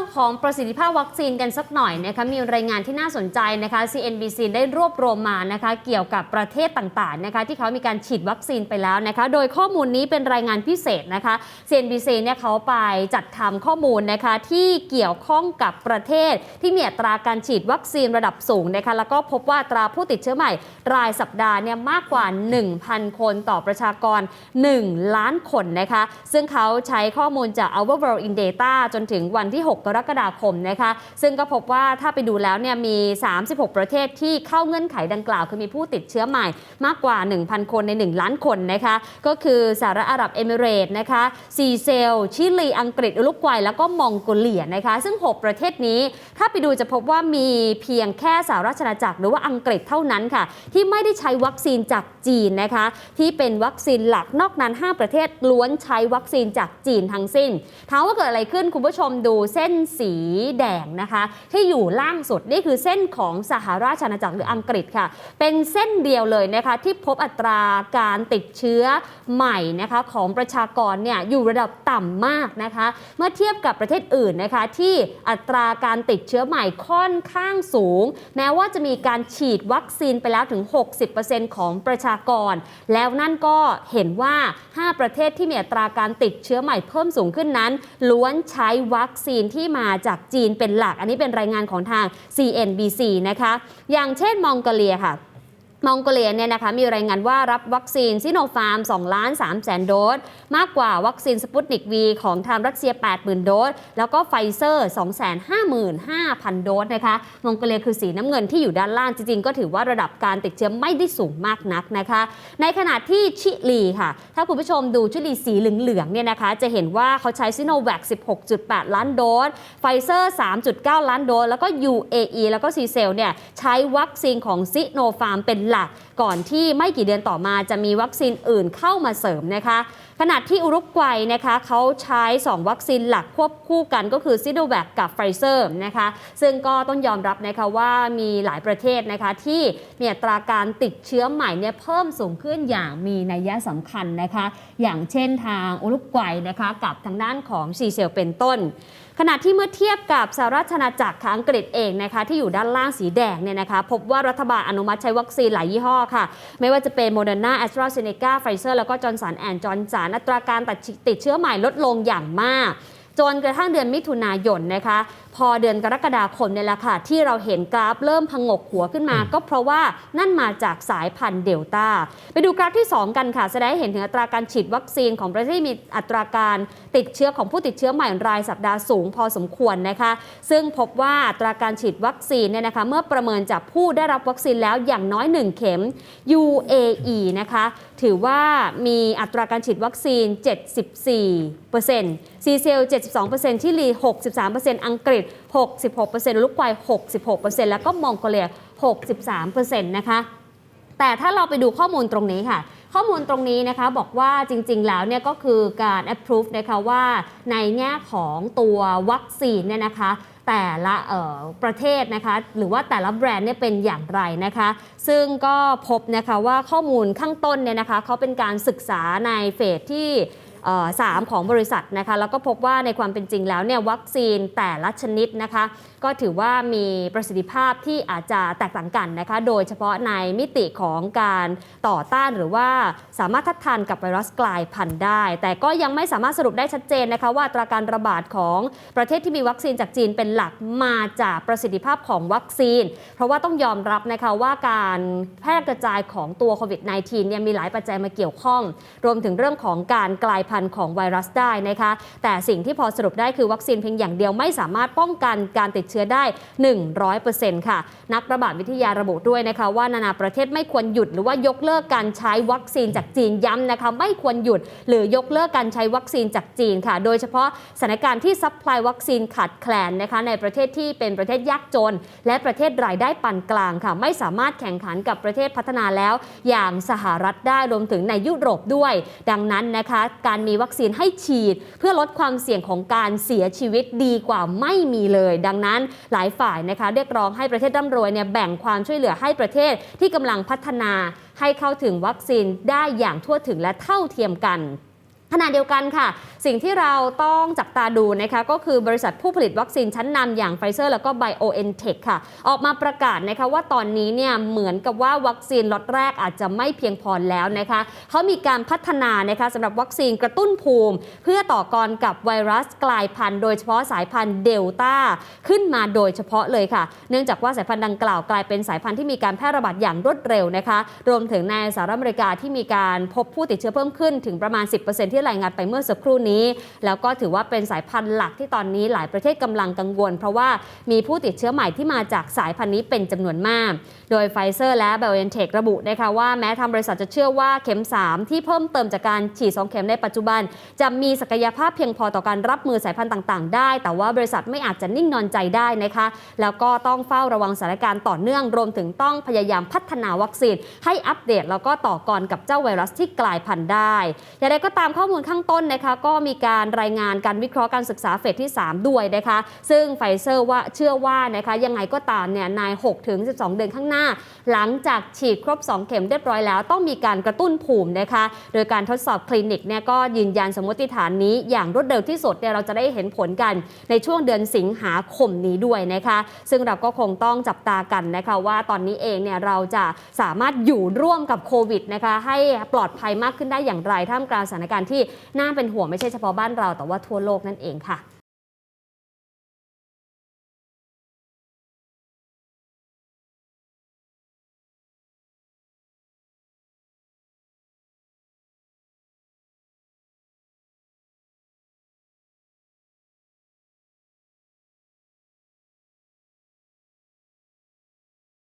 รื่องของประสิทธิภาพวัคซีนกันสักหน่อยนะคะมีรายงานที่น่าสนใจนะคะ CNBC ได้รวบรวมมานะคะเกี่ยวกับประเทศต่างๆนะคะที่เขามีการฉีดวัคซีนไปแล้วนะคะ โดยข้อมูลนี้เป็นรายงานพิเศษนะคะ CNBC เนี่ยเขาไปจัดทำข้อมูลนะคะที่เกี่ยวข้องกับประเทศ ที่มีอัตราการฉีดวัคซีนระดับสูงนะคะแล้วก็พบว่าตราผู้ติดเชื้อใหม่ รายสัปดาห์เนี่ยมากกว่า 1,000 คนต่อประชากร 1 ล้านคนนะคะซึ่งเขาใช้ข้อมูลจาก Our World in Data จนถึงวันที่6กรกฎาคมนะคะ ซึ่งก็พบว่าถ้าไปดูแล้วเนี่ยมี 36 ประเทศที่เข้าเงื่อนไขดังกล่าว คือมีผู้ติดเชื้อใหม่มากกว่า 1,000 คนใน 1 ล้านคนนะคะ ก็คือสหรัฐอาหรับเอมิเรตนะคะซีเซล ชิลี อังกฤษอุรุกวัย แล้วก็มองโกเลียนะคะ ซึ่ง 6 ประเทศนี้ ถ้าไปดูจะพบว่ามีเพียงแค่สหราชอาณาจักรหรือว่าอังกฤษเท่านั้นค่ะ ที่ไม่ได้ใช้วัคซีนจากจีนนะคะ ที่เป็นวัคซีนหลักนอกนั้น 5 ประเทศล้วนใช้วัคซีนจากจีนทั้งสิ้นถามว่าเกิดอะไรขึ้นคุณผู้ชมดูเส้นสีแดงนะคะ ที่อยู่ล่างสุดนี่คือเส้นของสหราชอาณาจักรหรืออังกฤษค่ะ เป็นเส้นเดียวเลยนะคะ ที่พบอัตราการติดเชื้อใหม่นะคะของประชากรเนี่ยอยู่ระดับต่ำมากนะคะ เมื่อเทียบกับประเทศอื่นนะคะ ที่อัตราการติดเชื้อใหม่ค่อนข้างสูง แม้ว่าจะมีการฉีดวัคซีนไปแล้วถึง 60%ของประชากร แล้วนั่นก็เห็นว่า 5 ประเทศที่มีอัตราการติดเชื้อใหม่เพิ่มสูงขึ้นนั้น ล้วนใช้วัคซีนที่ที่มาจากจีนเป็นหลัก อันนี้เป็นรายงานของทาง CNBC นะคะ อย่างเช่นมองโกเลียค่ะ มองโกเลียเนี่ยนะคะมีรายงานว่ารับวัคซีนซิโนฟาร์ม2ล้าน3แสนโดส มากกว่าวัคซีนสปุตนิกวีของทางรัสเซีย 80,000 โดส แล้วก็ไฟเซอร์ 255,000 โดสนะคะมองโกเลียคือสีน้ำเงินที่อยู่ด้านล่างจริงๆ ก็ถือว่าระดับการติดเชื้อไม่ได้สูงมากนักนะคะ ในขณะที่ชิลีค่ะ ถ้าคุณผู้ชมดูชิลีสีเหลืองๆเนี่ยนะคะ จะเห็นว่าเขาใช้ซิโนแวค16.8 ล้านโดสไฟเซอร์ 3.9 ล้านโดสแล้วก็ UAE แล้วก็ซีเซลเนี่ยใช้วัคซีนของซิโนฟาร์มเป็นหลัก ก่อนที่ไม่กี่เดือนต่อมาจะมีวัคซีนอื่นเข้ามาเสริมนะคะขณะที่อุรุกวัยนะคะเขาใช้ 2 วัคซีนหลักควบคู่กันก็คือซิโนแวคกับไฟเซอร์นะคะซึ่งก็ต้องยอมรับนะคะว่ามีหลายประเทศนะคะที่มีอัตราการติดเชื้อใหม่เนี่ยเพิ่มสูงขึ้นอย่างมีนัยสำคัญนะคะ อย่างเช่นทางอุรุกวัยนะคะกับทางด้านของซีเซลเป็นต้น ขณะที่เมื่อเทียบกับสหรัฐอาณาจักรค่ะอังกฤษเองนะคะที่อยู่ด้านล่างสีแดงเนี่ยนะคะพบว่ารัฐบาลอนุมัติใช้วัคซีนหลายยี่ห้อค่ะ ไม่ว่าจะเป็นโมเดอร์นาแอสตราเซเนกาไฟเซอร์แล้วก็จอร์นสันแอนด์จอร์นสันอัตราการติดเชื้อใหม่ลดลงอย่างมากจนกระทั่งเดือนมิถุนายนนะคะพอเดือนกรกฎาคมเนี่ยแหละค่ะที่เราเห็นกราฟเริ่มพงกหัวขึ้นมา ก็เพราะว่านั่นมาจากสายพันธุ์เดลต้าไปดูกราฟที่ 2 กันค่ะแสดงให้เห็นถึงอัตราการฉีดวัคซีนของประเทศที่มีอัตราการติดเชื้อของผู้ติดเชื้อใหม่รายสัปดาห์สูงพอสมควรนะคะ ซึ่งพบว่าอัตราการฉีดวัคซีนเนี่ยนะคะเมื่อประเมินจากผู้ได้รับวัคซีนแล้วอย่างน้อย 1 เข็ม UAE นะคะถือว่ามีอัตราการฉีดวัคซีน 74%ซีเซล 72%ชิลี 63%อังกฤษ66%ลูกไกว66%แล้วก็มองโกเลีย 63%นะคะแต่ถ้าเราไปดูข้อมูลตรงนี้ค่ะ ข้อมูลตรงนี้นะคะบอกว่าจริง ๆ แล้วเนี่ยก็คือการ approve นะคะว่าในแง่ของตัววัคซีนเนี่ยนะคะแต่ละประเทศนะคะหรือว่าแต่ละแบรนด์เนี่ยเป็นอย่างไรนะคะ ซึ่งก็พบนะคะว่าข้อมูลข้างต้นเนี่ยนะคะเขาเป็นการศึกษาในเฟสที่ เอ่อสามของบริษัทนะคะแล้วก็พบว่าในความเป็นจริงแล้วเนี่ยวัคซีนแต่ละชนิดนะคะ ก็ถือว่ามีประสิทธิภาพที่อาจจะแตกต่างกันนะคะ โดยเฉพาะในมิติของการต่อต้านหรือว่าสามารถทัดทานกับไวรัสกลายพันธุ์ได้ แต่ก็ยังไม่สามารถสรุปได้ชัดเจนนะคะ ว่าตราการระบาดของประเทศที่มีวัคซีนจากจีนเป็นหลักมาจากประสิทธิภาพของวัคซีน เพราะว่าต้องยอมรับนะคะว่าการแพร่กระจายของตัวโควิด -19 เนี่ยมีหลายปัจจัยมาเกี่ยวข้อง รวมถึงเรื่องของการกลายพันธุ์ของไวรัสได้นะคะ แต่สิ่งที่พอสรุปได้คือวัคซีนเพียงอย่างเดียวไม่สามารถป้องกันการติดเชื้อได้ 100%ค่ะ นักระบาดวิทยาระบุด้วยนะคะ ว่านานาประเทศไม่ควรหยุดหรือว่ายกเลิกการใช้วัคซีนจากจีนย้ำนะคะไม่ควรหยุด หรือยกเลิกการใช้วัคซีนจากจีนค่ะ โดยเฉพาะสถานการณ์ที่ซัพพลายวัคซีนขาดแคลนนะคะในประเทศที่เป็นประเทศยากจน และประเทศรายได้ปานกลางค่ะ ไม่สามารถแข่งขันกับประเทศพัฒนาแล้ว อย่างสหรัฐได้รวมถึงในยุโรปด้วย ดังนั้นนะคะการมีวัคซีนให้ฉีด เพื่อลดความเสี่ยงของการเสียชีวิตดีกว่าไม่มีเลย ดังนั้นหลายฝ่ายนะคะเรียกร้องให้ประเทศร่ำรวยเนี่ยแบ่งความช่วยเหลือให้ประเทศที่กำลังพัฒนาให้เข้าถึงวัคซีนได้อย่างทั่วถึงและเท่าเทียมกัน ขณะเดียวกันค่ะ สิ่งที่เราต้องจับตาดูนะคะก็คือบริษัทผู้ผลิตวัคซีนชั้นนำอย่างไฟเซอร์แล้วก็ BioNTech ค่ะ ออกมาประกาศนะคะว่าตอนนี้เนี่ยเหมือนกับว่าวัคซีนล็อตแรกอาจจะไม่เพียงพอแล้วนะคะเขามีการพัฒนานะคะสำหรับวัคซีนกระตุ้นภูมิ เพื่อต่อกรกับไวรัสกลายพันธุ์ โดยเฉพาะสายพันธุ์เดลต้าขึ้นมาโดยเฉพาะเลยค่ะ เนื่องจากว่าสายพันธุ์ดังกล่าวกลายเป็นสายพันธุ์ที่มีการแพร่ระบาดอย่างรวดเร็วนะคะ รวมถึงในสหรัฐอเมริกาที่มีการพบผู้ติดเชื้อเพิ่มขึ้นถึงประมาณ 10%ที่รายงานไปเมื่อสักครู่นี้ แล้วก็ถือว่าเป็นสายพันธุ์หลักที่ตอนนี้หลายประเทศกำลังกังวล เพราะว่ามีผู้ติดเชื้อใหม่ที่มาจากสายพันธุ์นี้เป็นจำนวนมาก โดยไฟเซอร์และ BioNTech ระบุนะคะว่าแม้ทางบริษัทจะเชื่อว่าเข็ม 3 ที่เพิ่มเติมจากการฉีด 2 เข็มในปัจจุบัน จะมีศักยภาพเพียงพอต่อการรับมือสายพันธุ์ต่าง ๆ ได้ แต่ว่าบริษัทไม่อาจจะนิ่งนอนใจได้นะคะ แล้วก็ต้องเฝ้าระวังสถานการณ์ต่อเนื่อง รวมถึงต้องพยายามพัฒนาวัคซีน ให้อัปเดตแล้วก็ต่อกรกับเจ้าไวรัสที่กลายพันธุ์ได้ อย่างไรก็ตามข้อมูลข้างต้นนะคะก็มีการรายงานการวิเคราะห์การศึกษาเฟสที่ 3 ด้วยนะคะ ซึ่งไฟเซอร์ว่าเชื่อว่านะคะยังไงก็ตามเนี่ยใน6ถึง12 เดือนข้างหน้า หลังจากฉีดครบ 2 เข็มเรียบร้อยแล้ว ต้องมีการกระตุ้นภูมินะคะ โดยการทดสอบคลินิกเนี่ยก็ยืนยันสมมติฐานนี้อย่างรวดเร็วที่สุดเนี่ยเราจะได้เห็นผลกันในช่วงเดือนสิงหาคมนี้ด้วยนะคะ ซึ่งเราก็คงต้องจับตากันนะคะว่าตอนนี้เองเนี่ยเราจะสามารถอยู่ร่วมกับโควิดนะคะให้ปลอดภัยมากขึ้นได้อย่างไรท่ามกลางสถานการณ์ที่น่าเป็นห่วงไม่ใช่เฉพาะบ้านเราแต่ว่าทั่วโลกนั่นเองค่ะ